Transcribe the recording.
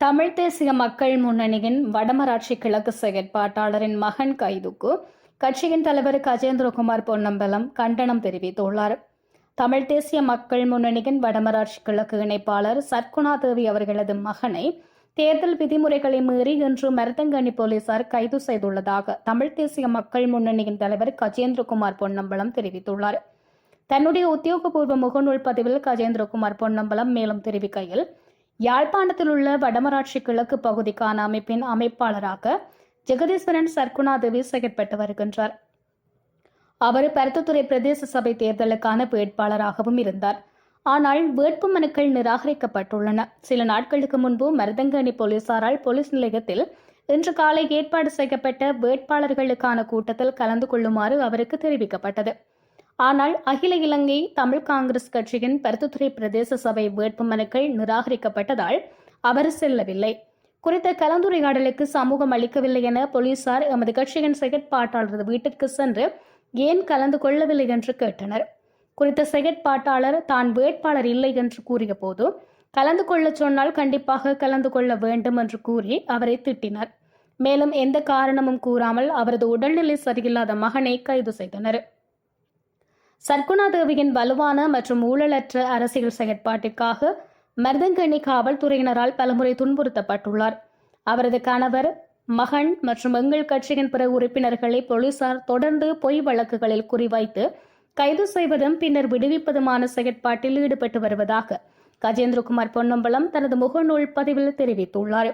தமிழ் தேசிய மக்கள் முன்னணியின் வடமராட்சி கிழக்கு செயற்பாட்டாளரின் மகன் கைதுக்கு கட்சியின் தலைவர் கஜேந்திரகுமார் பொன்னம்பலம் கண்டனம் தெரிவித்துள்ளார். தமிழ் தேசிய மக்கள் முன்னணியின் வடமராட்சி கிழக்கு இணைப்பாளர் சர்க்குணாதேவி அவர்களது மகனை தேர்தல் விதிமுறைகளை மீறி இன்று மருதங்கனி போலீசார் கைது செய்துள்ளதாக தமிழ் தேசிய மக்கள் முன்னணியின் தலைவர் கஜேந்திரகுமார் பொன்னம்பலம் தெரிவித்துள்ளார். தன்னுடைய உத்தியோகபூர்வ முகநூல் பதிவில் கஜேந்திரகுமார் பொன்னம்பலம் மேலும் தெரிவிக்கையில் யாழ்ப்பாணத்தில் உள்ள வடமராட்சி கிழக்கு பகுதிக்கான அமைப்பின் அமைப்பாளராக ஜெகதீஸ்வரன் சர்க்குணாதேவி செயற்பட்டு வருகின்றார். அவர் பருத்தத்துறை பிரதேச சபை தேர்தலுக்கான வேட்பாளராகவும் இருந்தார். ஆனால் வேட்பு மனுக்கள் நிராகரிக்கப்பட்டுள்ளன. சில நாட்களுக்கு முன்பு மருதங்கனி போலீசாரால் போலீஸ் நிலையத்தில் இன்று காலை ஏற்பாடு செய்யப்பட்ட வேட்பாளர்களுக்கான கூட்டத்தில் கலந்து கொள்ளுமாறு அவருக்கு தெரிவிக்கப்பட்டது. ஆனால் அகில இலங்கை தமிழ் காங்கிரஸ் கட்சியின் பருத்துத்துறை பிரதேச சபை வேட்புமனுக்கள் நிராகரிக்கப்பட்டதால் அவர் செல்லவில்லை. குறித்த கலந்துரையாடலுக்கு சமூகம் அளிக்கவில்லை என போலீசார் எமது கட்சியின் செயற்பாட்டாளரது வீட்டிற்கு சென்று ஏன் கலந்து கொள்ளவில்லை என்று கேட்டனர். குறித்த செயற்பாட்டாளர் தான் வேட்பாளர் இல்லை என்று கூறிய போது கலந்து கொள்ளச் சொன்னால் கண்டிப்பாக கலந்து கொள்ள வேண்டும் என்று கூறி அவரை திட்டினர். மேலும் எந்த காரணமும் கூறாமல் அவரது உடல்நிலை சரியில்லாத மகனை கைது செய்தனர். சர்க்குணாதேவியின் வலுவான மற்றும் ஊழலற்ற அரசியல் செயற்பாட்டிற்காக மருதங்கணி காவல்துறையினரால் பலமுறை துன்புறுத்தப்பட்டுள்ளார். அவரது கணவர் மகன் மற்றும் எங்கள் கட்சியின் பிற உறுப்பினர்களை போலீசார் தொடர்ந்து பொய் வழக்குகளில் குறிவைத்து கைது செய்வதும் பின்னர் விடுவிப்பதுமான செயற்பாட்டில் ஈடுபட்டு வருவதாக கஜேந்திரகுமார் பொன்னம்பலம் தனது முகநூல் பதிவில் தெரிவித்துள்ளார்.